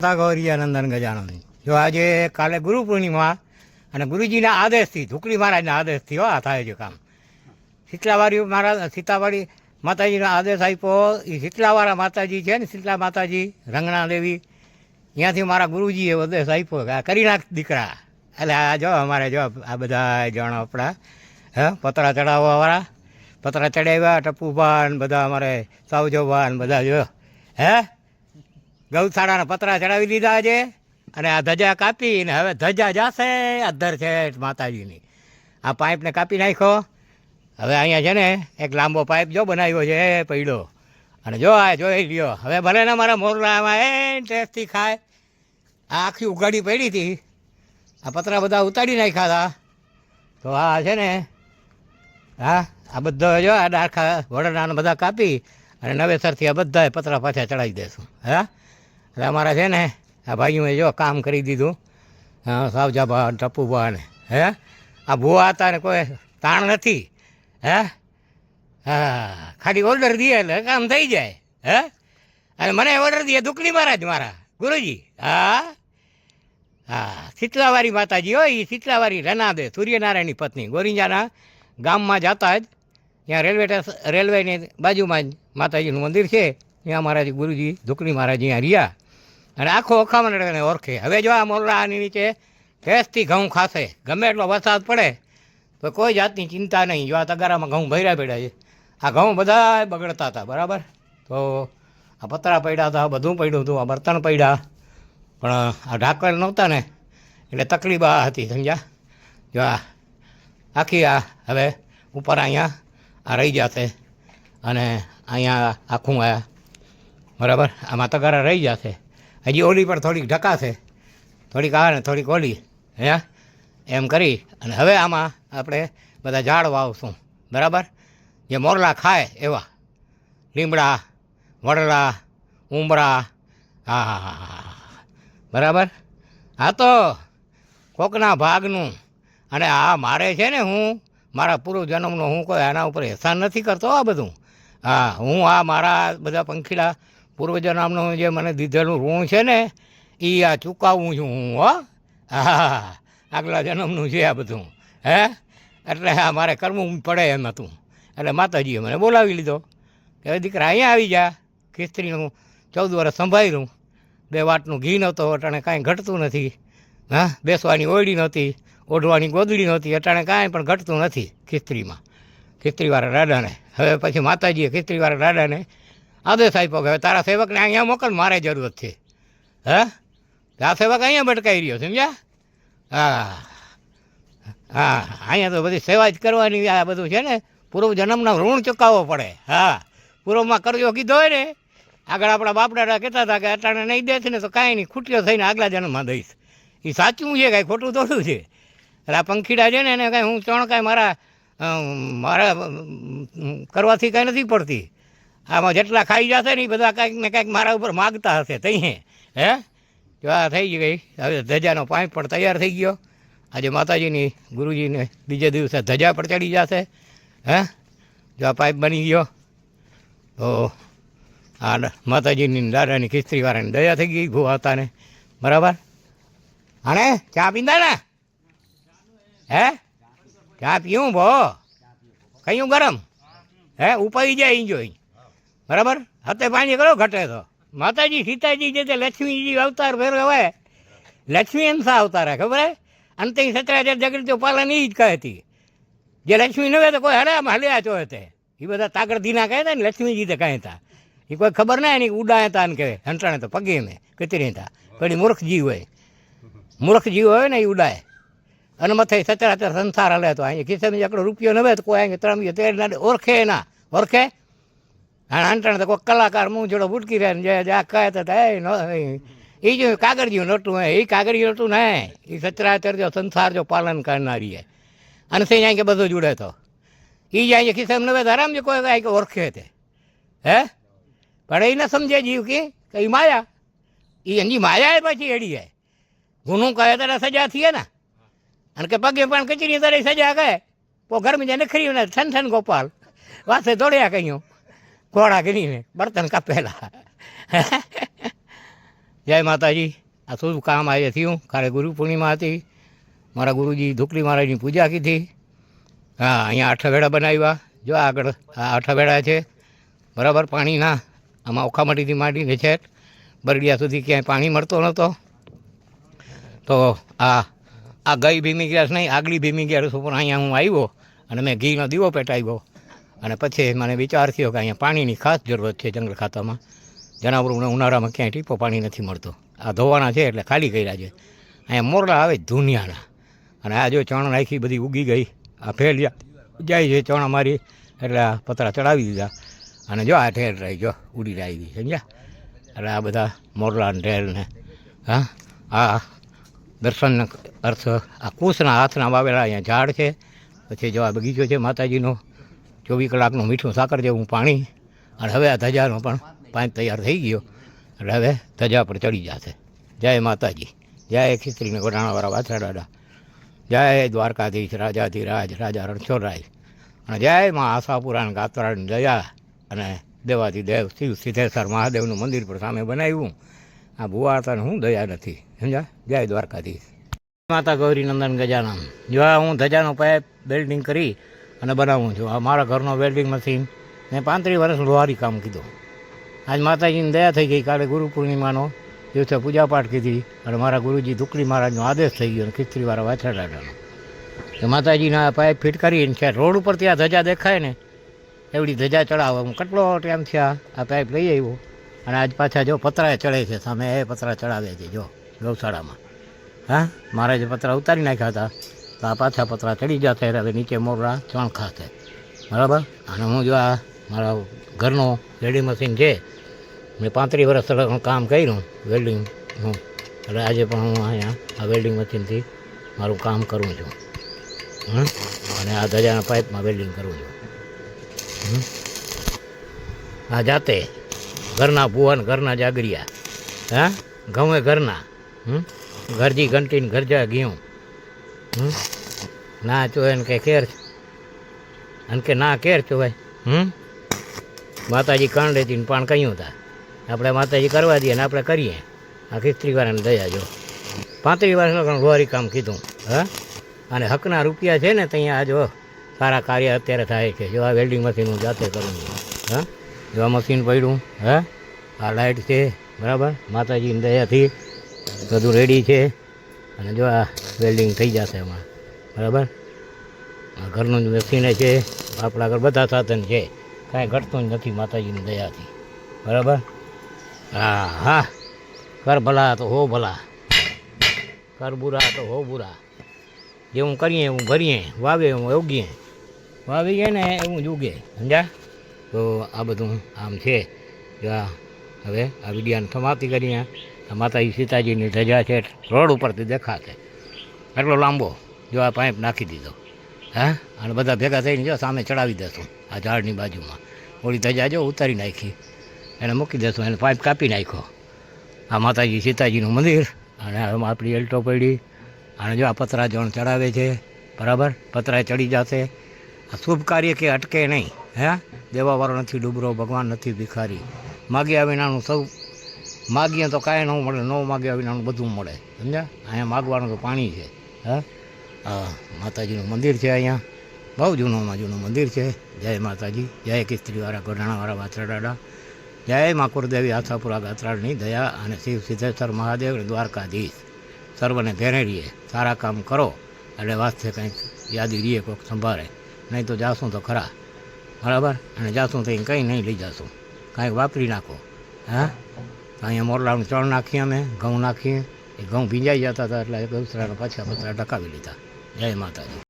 માતા ગૌરીયાનંદન ગજાનંદ. જો આજે કાલે ગુરુ પૂર્ણિમા અને ગુરુજીના આદેશથી ધુકડી મહારાજના આદેશથી હો, આ થાય છે કામ. શીતલાવાડી મહારાજ સીતાવાડી માતાજીનો આદેશ આપ્યો. એ શીતલાવાળા માતાજી છે ને, શીતલા માતાજી, રંગણા દેવી. ત્યાંથી મારા ગુરુજીએ આદેશ આપ્યો કે આ કરી નાખ દીકરા. એટલે આ જો અમારે જો આ બધા જણ આપણા, હે, પતરા ચડાવવાવાળા પતરા ચડાવ્યા, ટપુભાન, બધા અમારે સાવજોભાન, બધા જો, હે? ગૌશાળાના પતરા ચડાવી દીધા છે અને આ ધજા કાપીને હવે ધજા જાશે અધર છે માતાજીની. આ પાઇપને કાપી નાખ્યો. હવે અહીંયા છે ને એક લાંબો પાઇપ જો બનાવ્યો છે, એ પડ્યો. અને જો આ જોઈ લ્યો, હવે ભલે ને મારા મોરલામાં એ ટેસ્ટથી ખાય. આ આખી ઉઘાડી પડી હતી. આ પતરા બધા ઉતારી નાખ્યા હતા. તો આ છે ને, હા, આ બધો જો આ ડારખા વડનાને બધા કાપી અને નવેસરથી આ બધા પતરા પાછા ચડાવી દેશું. હા? એટલે અમારા છે ને, આ ભાઈઓએ જો કામ કરી દીધું. હા, સાવજાભા ટપુભા ને, હે? આ ભૂવા હતા ને કોઈ તાણ નથી, હે? હા, ખાલી ઓર્ડર દે એટલે કામ થઈ જાય, હે? અને મને ઓર્ડર દે દુકડી મહારાજ મારા, ગુરુજી, હા? હા શીતલાવારી માતાજી હોય એ શીતલાવારી રનાદે સૂર્યનારાયણની પત્ની, ગોરિંજાના ગામમાં જતા જ, ત્યાં રેલવે રેલવેની બાજુમાં જ માતાજીનું મંદિર છે, ત્યાં મારા ગુરુજી ધુકડી મહારાજ અહીંયા રહ્યા. અને આખો અખામણ ઓળખે હવે જો આ મોરલાની નીચે ફેસથી ઘઉં ખાશે. ગમે એટલો વરસાદ પડે, તો કોઈ જાતની ચિંતા નહીં. જો આ તગારામાં ઘઉં ભર્યા પડ્યા છે. આ ઘઉં બધા બગડતા હતા, બરાબર? તો આ પતરા પડ્યા હતા, બધું પડ્યું હતું, આ બર્તન પડ્યા. પણ આ ઢાંકણ નહોતા ને, એટલે તકલીફ આ હતી, સમજ્યા? જો આ, આખી આ હવે ઉપર અહીંયા આ રહી જશે. અને અહીંયા આખું આ, બરાબર? આમાં તગારા રહી જશે. હજી ઓલી પણ થોડીક ઢકાશે થોડીક આ ને થોડીક ઓલી, હે? એમ કરી અને હવે આમાં આપણે બધા ઝાડ વાવશું બરાબર? જે મોરલા ખાય એવા, લીમડા, વડલા, ઉમરા, હા હા હા બરાબર? હા તો કોકના ભાગનું અને આ મારે છે ને હું, મારા પૂર્વ જન્મનો હું કોઈ આના ઉપર એહસાન નથી કરતો, આ બધું. હા, હું આ મારા બધા પંખીડા પૂર્વજન્મનું જે મને દીધેલું ઋણ છે ને એ આ ચૂકવું છું હું, હો. હા આગલા જન્મનું છે આ બધું, હે? એટલે આ મારે કરવું પડે એમ હતું. એટલે માતાજીએ મને બોલાવી લીધો કે દીકરા અહીંયા આવી જા, ખિસ્ત્રીનું ચૌદ વર્ષ સંભાળ્યું. બે વાટનું ઘી નહોતો, અટાણે કાંઈ ઘટતું નથી. હા, બેસવાની ઓયડી નહોતી, ઓઢવાની ગોદડી નહોતી, અટાણે કાંઈ પણ ઘટતું નથી ખિસ્ત્રીમાં. ખિસ્ત્રીવાળા રાડાને હવે પછી માતાજીએ ખિસ્ત્રીવાળા રાડાને આદેશ આપ્યો કે હવે તારા સેવકને અહીંયા મોકલ, મારે જરૂરત છે. હે? આ સેવક અહીંયા ભટકાઈ રહ્યો, સમજ્યા? હા. હા, અહીંયા તો બધી સેવા જ કરવાની આ બધું છે ને. પૂર્વ જન્મના ઋણ ચૂકવવો પડે. હા. પૂર્વમાં કરજો કીધો હોય ને. આગળ આપણા બાપડાડા કહેતા હતા કે અટાણે નહીં દેશ ને તો કાંઈ નહીં. ખૂટ્યો થઈને આગલા જન્મમાં દઈશ. એ સાચું છે કાંઈ, ખોટું થોડું છે. એટલે આ પંખીડા છે ને, એને કાંઈ હું ચણ કાંઈ મારા મારા કરવાથી કાંઈ નથી પડતી. આમાં જેટલા ખાઈ જશે ને એ બધા કાંઈક ને કાંઈક મારા ઉપર માગતા હશે, તઈ હે? જો આ થઈ ગઈ હવે ધજાનો પાઇપ પણ તૈયાર થઈ ગયો. આજે માતાજીની ગુરુજીને બીજે દિવસે ધજા પર ચડી જશે. હે? જો આ પાઇપ બની ગયો. તો આ માતાજીની દાદાની ખિસ્ત્રીવાળાની દયા થઈ ગઈ ભૂ હતાને. બરાબર? હાણે ચા પીંદા ને? હે? ચા પીવું ભો? કયું ગરમ? હે? ઉપાઈ જાય ઈંજો ઈ. બરાબર? હતે પાણી કરો, ઘટે તો. માતાજી, સીતાજી જે તે લક્ષ્મીજી અવતાર ફેરવે લક્ષ્મી અંશા અવતાર હે, ખબર હે? અંતે સત્રાચાર જગત પાલન એ જ કહેતી જે લક્ષ્મી ન તો કોઈ હરે હલ્યા ચો તે. એ બધા તાકડ ધીના કહે હતા ને, લક્ષ્મીજી તો કહેતા એ કોઈ ખબર ના એની ઉડાયતા હતા ને કહે, હંટાણે તો પગે ને કચરી હતા કડી મૂર્ખ જીવ હોય. મૂર્ખ જીવ હોય ને એ ઉડાય. અને મથે સચરાચર સંસાર હલે તો. અહીંયા ખિસ્સામાં એકડો રૂપિયો ન હોય તો કોઈ અહીંયા ત્રણ તે ના ઓળખે ના. ઓળખે અંટાણે તો કોઈ કલાકાર મું જોડો બુટકી રહે ને જે આ કહે તો એ ન એ જો કાગળિયું નોટું હે, એ કાગળિયું નોટું ને, એ સચરાચર જો સંસાર જો પાલન કરનારી હે. અને તે અહીંયા બધું જુડે તો. એ જ અહીંયા ખિસ્સામાં નવે આરામ જે કોઈ કાંઈ ઓળખે તે. હે? પણ એ ના સમજે જીવ કે એ માયા. એ એની માયા પછી એડી જાય ગુનો કહે તારે સજા થઈએ ને. અને કે પગે પણ કચેરી તારે સજા કહે. પો ઘરમાં જઈને નખરી ને છન છન ગોપાલ. વાસે દોડ્યા કહ્યું ઘોડા કરીને બર્તન કાપેલા. જય માતાજી. આ શું કામ આજે થયું? કાલે ગુરુ પૂર્ણિમા હતી. મારા ગુરુજી ધુકડી મહારાજની પૂજા કીધી. હા, અહીંયા આઠવેડા બનાવ્યા. જો આગળ આ આઠવેડા છે. બરાબર પાણીના. આમાં ઓખામટીથી માંડીને છે. બરડિયા સુધી ક્યાંય પાણી મળતો નહોતો. તો આ આ ગઈ ભીમી ગેસ નહીં, આગલી ભીમી ગેસ ઉપર અહીંયા હું આવ્યો અને મેં ઘીનો દીવો પેટાવ્યો. અને પછી મને વિચાર થયો કે અહીંયા પાણીની ખાસ જરૂરત છે જંગલ ખાતામાં. જનાવરોને ઉનાળામાં ક્યાંય ટીપો પાણી નથી મળતો. આ ધોવાના છે એટલે ખાલી કર્યા છે. અહીંયા મોરલા આવે ધુનિયાના. અને આ જો ચણ નાખી બધી ઉગી ગઈ. આ ફેલિયા જાય છે ચણા મારી એટલે આ પતરા ચડાવી દીધા. અને જો આ ઢેર રહી જો, ઉડીને આવી સમજ્યા? એટલે આ બધા મોરલા ઢેરને, હા? આ દર્શન અર્થ આ કુશના હાથના વાવેલા અહીંયા ઝાડ છે. પછી જો આ બગીચો છે માતાજીનો ચોવીસ કલાકનું મીઠું સાકર જેવું પાણી અને હવે આ ધજાનો પણ પાઇપ તૈયાર થઈ ગયો. એટલે હવે ધજા પર ચડી જશે. જય માતાજી. જય ખીચડીને ગોડાણાવાળા વાછરા દાદા જય દ્વારકાધીશ, રાજાધિરાજ, રાજા રણછોડરાય. અને જય માં આશાપુરાણ અને ગાત્રાની દયા અને દેવાધિદેવ દેવ શિવ સિદ્ધેશ્વર મહાદેવનું મંદિર પર સામે બનાવ્યું. આ ભુવાતાને હું દયા નથી. સમજા જય દ્વારકાધીશ. માતા ગૌરી નંદન ગજાનામ જો હું ધજાનો પાઇપ બિલ્ડિંગ કરી અને બનાવું છું. મારા ઘરનો વેલ્ડિંગ મશીન મેં પાંત્રીસ વર્ષ લોહારી કામ કીધું. આજ માતાજીની દયા થઈ ગઈ. કાલે ગુરુ પૂર્ણિમાનો દિવસે પૂજાપાઠ કીધી. અને મારા ગુરુજી દુકડી મહારાજનો આદેશ થઈ ગયો અને ખીચડીવાળા વાછરા તો માતાજીના પાઇપ ફિટ કરીને છે. રોડ ઉપર ત્યાં ધજા દેખાય ને, એવડી ધજા ચડાવે હું કેટલો ટાઈમ થયા. આ પાઇપ લઈ આવ્યો. અને આજ પાછા જો પતરાએ ચડે છે. સામે એ પતરા ચડાવે છે, જો ગૌશાળામાં. હા? મારે જે પતરા ઉતારી નાખ્યા હતા. તો આ પાછા પતરા ચડી જતા એટલે નીચે મોરડા ચણ ખાશે બરાબર? અને હું જો આ મારા ઘરનો વેલ્ડિંગ મશીન છે, મેં પાંત્રીસ વર્ષ તરફનું કામ કર્યું વેલ્ડિંગ હું એટલે આજે પણ હું અહીંયા આ વેલ્ડિંગ મશીનથી મારું કામ કરું છું. હં અને આ ધજાના પાઇપમાં વેલ્ડિંગ કરું છું. આ જાતે ઘરના ભુવન, ઘરના જાગરિયા. હા? ઘઉં ઘરના. હં ઘરજી ઘંટીને ઘરજા ઘીઉં ના ચોય ને કે કેર અને કે ના કેર ચોવાય હમ? માતાજી કણ હતી ને પણ કહ્યું હતા આપણે માતાજી કરવા દઈએ ને આપણે કરીએ. આ ખિસ્ત્રીવાળાને દયા જો. પાંત્રીસ પણ રોહારી કામ કીધું. હા? અને હકના રૂપિયા છે ને ત્યાં આ જો સારા કાર્ય અત્યારે થાય છે. જો આ વેલ્ડિંગ મશીન હું જાતે કરું છું. હા? જો આ મશીન પડ્યું. હા? આ લાઇટ છે. બરાબર? માતાજીની દયાથી બધું રેડી છે. અને જો આ વેલ્ડિંગ થઈ જશે એમાં. બરાબર? આ ઘરનું જ મશીન છે. આપણા ઘર બધા સાધન છે. કાંઈ ઘટતું જ નથી માતાજીની દયાથી. બરાબર? હા હા. કર ભલા તો હો ભલા. કર બુરા તો હો બુરા. જેવું કરીએ, એવું ભરીએ. વાવે, એવું ઉગીએ વાવીએ ને, એવું જ ઉગે. સમજ્યા? તો આ બધું આમ છે. જો હવે આ વિડીયાને સમાપ્તિ કરીએ. આ માતાજી સીતાજીની ધજા છે, રોડ ઉપરથી દેખાશે. એટલો લાંબો, જો આ પાઇપ નાખી દીધો. હા? અને બધા ભેગા થઈને જો સામે ચડાવી દેશું, આ ઝાડની બાજુમાં. ઓળી ધજા જો ઉતારી નાખી, એને મૂકી દેશું, એને પાઇપ કાપી નાખ્યો. આ માતાજી સીતાજીનું મંદિર, અને આપણી એલ્ટો પડી. અને જો આ પતરા જણ ચડાવે છે, બરાબર? પતરાએ ચડી જશે. આ શુભ કાર્ય કે અટકે નહીં, હે? દેવાવાળો નથી ડૂબરો, ભગવાન નથી ભિખારી. માગ્યા વિનાનું સૌ માગીએ તો કાંઈ ન મળે, ન માગ્યા વિનાનું બધું મળે. સમજ્યા? અહીંયા માગવાનું તો પાણી છે. હા? હા, માતાજીનું મંદિર છે અહીંયા. બહુ જૂનોમાં જૂનું મંદિર છે. જય માતાજી. જય કિસ્ત્રીવાળા ગોઢાણાવાળા વાછરા જય મા આથાપુરા ગાત્રાળની દયા અને શિવ સિદ્ધેશ્વર મહાદેવ અને દ્વારકાધીશ. સર્વને રહીએ સારા કામ કરો. એટલે વાસ્તે કંઈક યાદી રહીએ કોઈક સંભાળે. નહીં તો જાશું તો ખરા. બરાબર? અને જાશું તો કંઈ નહીં લઈ જાશું. કાંઈક વાપરી નાખો. હા? અહીંયા મોરલાનું ચણ નાખીએ અમે, ઘઉં નાખીએ. એ ઘઉં ભીંજાઈ જતા હતા એટલે ગૌસરાના પાછા પતરા ટકાવી લીધા. જય માતાજી.